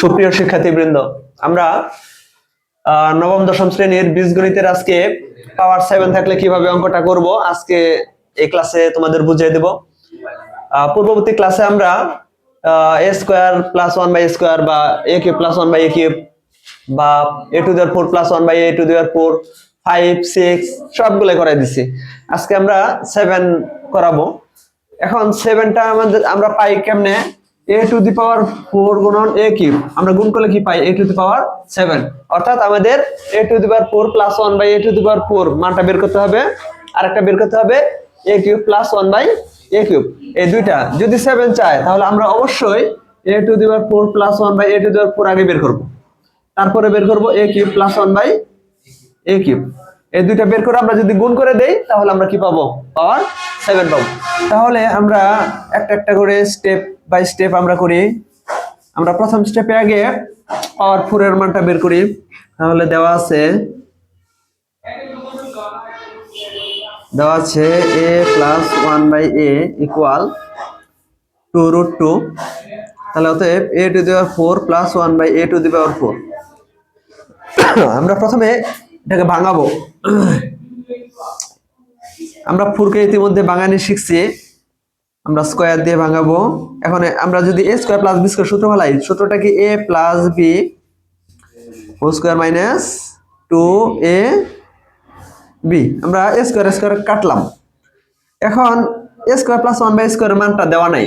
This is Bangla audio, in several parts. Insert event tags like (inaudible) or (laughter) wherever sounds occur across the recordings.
সুপ্রিয় শিক্ষার্থীবৃন্দ, আমরা নবম, দশম শ্রেণির বীজগণিতের আজকে পাওয়ার সেভেন থাকলে কীভাবে অঙ্কটা করব, আজকে এই ক্লাসে তোমাদের বুঝিয়ে দেব। পূর্ববর্তী ক্লাসে আমরা A square plus one by square বা A cube plus one by A cube বা এ টু দেওয়ার four plus one by A to দেওয়ার ফোর ফাইভ সিক্স সবগুলো করাই দিছি। আজকে আমরা সেভেন করাবো। এখন সেভেনটা আমাদের, আমরা পাই কেমনে? এ টু দি পাওয়ার ফোর গুণন এ কিউব আমরা গুণ করলে কি পাই? এ টু দি পাওয়ার সেভেন অর্থাৎ আমাদের A to the power four plus one by A to the power four মানটা বের করতে হবে। আর একটা বের করতে হবে A cube plus one by A cube এই দুইটা যদি সেভেন চায়, তাহলে আমরা অবশ্যই A to the power four plus one by A to the power four আগে বের করব। তারপরে বের করব A cube plus one by A cube এই দুইটা বের করে আমরা যদি গুণ করে দেই, তাহলে আমরা কি পাবো? পাওয়ার সেভেন পাবো তাহলে আমরা একটা একটা করে স্টেপ বাই স্টেপ আমরা করি। আমরা প্রথম স্টেপে আগে পাওয়ার ফোর এর মানটা বের করি। তাহলে দেওয়া আছে দেওয়া আছে A plus one by A equal to root two তাহলে অতএব A to the power four plus one by A to the power four আমরা প্রথমে এটাকে ভাঙাবো। আমরা ফুরকে ইতিমধ্যে ভাঙানি শিখছি, আমরা স্কোয়ার দিয়ে ভাঙাবো। এখন আমরা যদি A square plus B square সূত্র ফেলাই, সূত্রটা কি A plus B whole square minus two A B আমরা এ স্কোয়ার স্কোয়ার কাটলাম। এখন A square plus one by square মানটা দেওয়া নাই।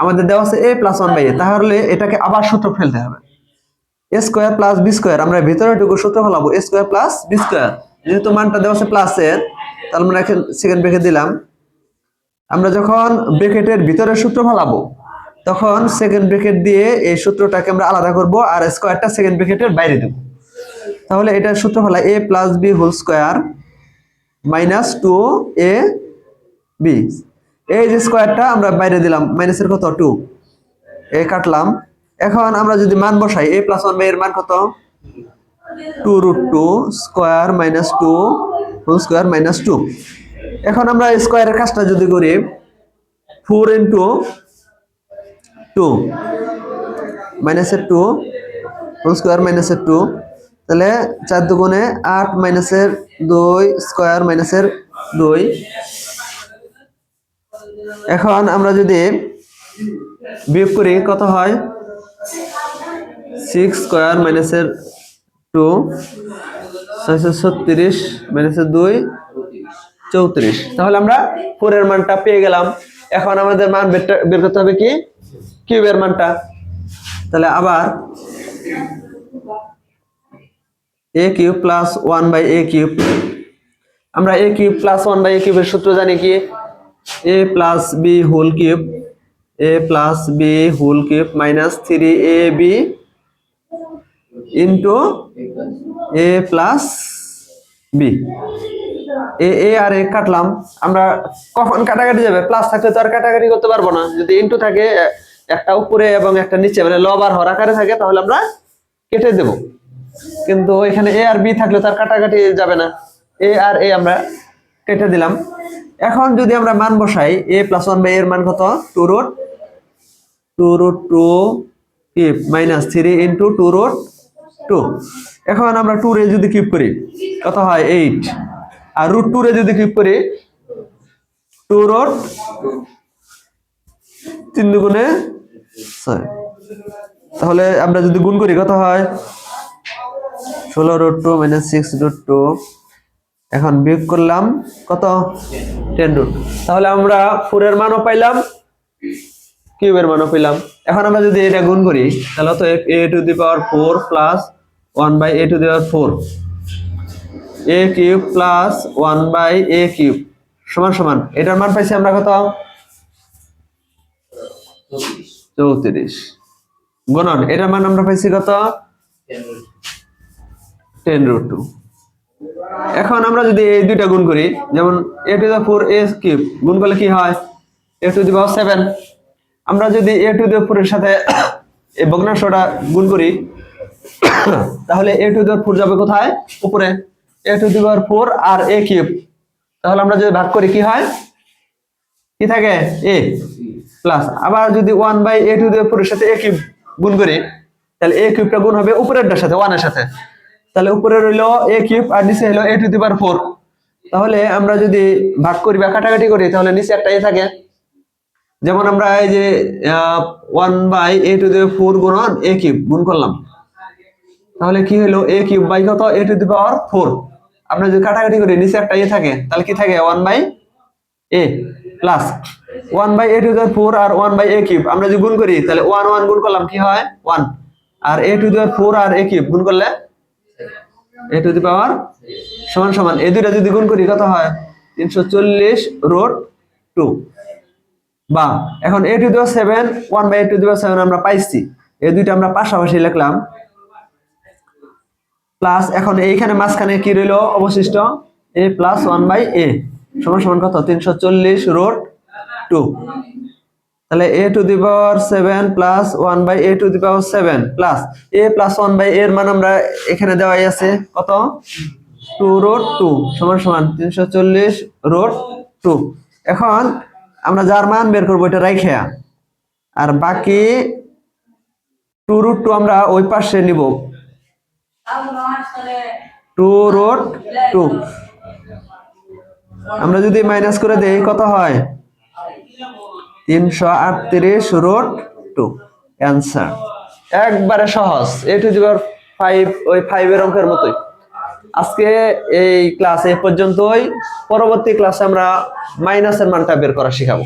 আমাদের দেওয়া আছে A plus one by A তাহলে এটাকে আবার সূত্র ফেলতে হবে। A square plus B square আমরা ভিতরে ঢুকু সূত্র ফেলাবো A square plus B square যেহেতু মানটা দেওয়া আছে প্লাসের তাহলে আমরা এখন সেকেন্ড ব্রেকেট দিলাম। আমরা যখন ব্রেকেটের ভিতরে সূত্র ফেলাবো, তখন সেকেন্ড ব্রেকেট দিয়ে এই সূত্রটাকে আমরা আলাদা করব আর স্কোয়ারটা সেকেন্ড ব্রেকেটের বাইরে দেব। তাহলে এটা সূত্র ফেলা A plus B whole square minus two A B এই যে স্কোয়ারটা আমরা বাইরে দিলাম মাইনাসের কত? টু এ কাটলাম। এখন আমরা যদি মান বসাই এ প্লাস ওয়ান বাই এর মান কত? Two root two square minus two whole square minus two এখন আমরা স্কোয়ারের কাজটা যদি করি ফোর ইন্টু টু মাইনাসের টু হোল স্কোয়ার মাইনাসের টু তাহলে চার দুগুণে আট মাইনাসের দুই স্কোয়ার মাইনাসের দুই। এখন আমরা যদি বিয়োগ করি, কত হয়? সিক্স স্কোয়ার মাইনাসের টু ছয়শো ছত্রিশ মাইনাসের দুই, চৌত্রিশ। তাহলে আমরা ফোরের মানটা পেয়ে গেলাম। এখন আমাদের মান বের করতে হবে কি? কিউবের মানটা। তাহলে আবার A cube plus one by A cube আমরা A cube plus one by A কিউবের সূত্র জানি কি? A plus B whole cube A plus B whole cube minus three A B into A plus B A A আর এ কাটলাম। আমরা কখন কাটাকাটি যাবে? প্লাস থাকলে তো আর কাটাকাটি করতে পারব না। যদি ইন্টু থাকে একটা উপরে এবং একটা নিচে মানে লব আর হর আকারে থাকে, তাহলে আমরা কেটে দেব। কিন্তু এখানে এ আর বি থাকলে তো আর কাটাকাটি যাবে না। এ আর এ আমরা কেটে দিলাম। এখন যদি আমরা মান বসাই এ প্লাস ওয়ান বাই এর মান কত? Two root two root two cube minus three into two root two. এখন আমরা টু রে যদি কিউব করি, কত হয়? এইট আর রুট টু রে যদি কিউব করি টু রুট তিন দুগুণে তাহলে আমরা যদি গুণ করি, কত হয়? ষোলো root two minus six root two এখন বিয়োগ করলাম কত? টেন রুট তাহলে আমরা ফোরের মানও পাইলাম কিউবের মানও পেলাম এখন আমরা যদি এটা গুণ করি, তাহলে তো A to the power four plus one by A to the power four. A cube plus one by A cube. সমান সমান। এটার মান পাইছি আমরা কত? চৌত্রিশ। গুণন, এটার মান আমরা পাইছি কত? Ten root two. এখন আমরা যদি এই দুইটা গুণ করি, যেমন A to the four A cube, গুণ করলে কি হয়? A to the power seven. আমরা যদি এ টু দি ফোরের সাথে (coughs) এই ভগ্নাংশটা গুণ করি (coughs) তাহলে এ টু দি ফোর যাবে কোথায়? উপরে। A to the power four R A cube তাহলে আমরা যদি ভাগ করি, কি হয়? কি থাকে? এ প্লাস আবার যদি one by A to the ফোরের সাথে এ কিউব গুণ করি, তাহলে এ কিউবটা গুণ হবে উপরেরটার সাথে ওয়ানের সাথে। তাহলে উপরে রইল এ কিউব আর নিচে হলো এ টু দি পাওয়ার ফোর তাহলে আমরা যদি ভাগ করি বা কাটাকাটি করি, তাহলে নিচে একটা এ থাকে। যেমন আমরা এই যে one by A to the four গুণন এ কিউব গুণ করলাম। তাহলে কি হলো? এ কিউব বাই কত? এ টু দি পাওয়ার ফোর আমরা যদি কাটাকাটি করি নিচে একটা এ থাকে, তাহলে কি থাকে? One by A plus one by A to the four R one by A cube আমরা যদি গুণ করি, তাহলে ওয়ান ওয়ান গুণ করলাম, কি হয়? ওয়ান আর এ টু দি ফোর আর এ কিউব গুণ করলে? এ টু দি পাওয়ার সমান সমান। এই দুইটা যদি গুণ করি, কত হয়? তিনশো চল্লিশ রোড টু বা, এখন A to the seven one by A to the seven আমরা পাইছি। এই দুইটা আমরা পাশাপাশি লিখলাম। প্লাস এখন এইখানে মাঝখানে কি রইল? অবশিষ্ট A plus one by A সমান সমান কত? তিনশো চল্লিশ রোড টু তাহলে A to the power seven plus one by A to the power seven plus A plus one by এর মান আমরা এখানে দেওয়াই আছে। কত? টু রোড টু সমান সমান তিনশো চল্লিশ রোড টু এখন আমরা যার মান বের করব এটা রাইখে। আর বাকি টু রুট টু আমরা ওই পাশে নিব। Two root two. আমরা যদি মাইনাস করে দেই কত হয়? তিনশো আটত্রিশ রোড টু। অ্যান্সার। একবারে সহজ। এ টু দি ফাইভ ওই ফাইভের অঙ্কের মতোই। আজকে এই ক্লাস এই পর্যন্তই। পরবর্তী ক্লাসে আমরা মাইনাসের মানটা বের করা শিখাবো।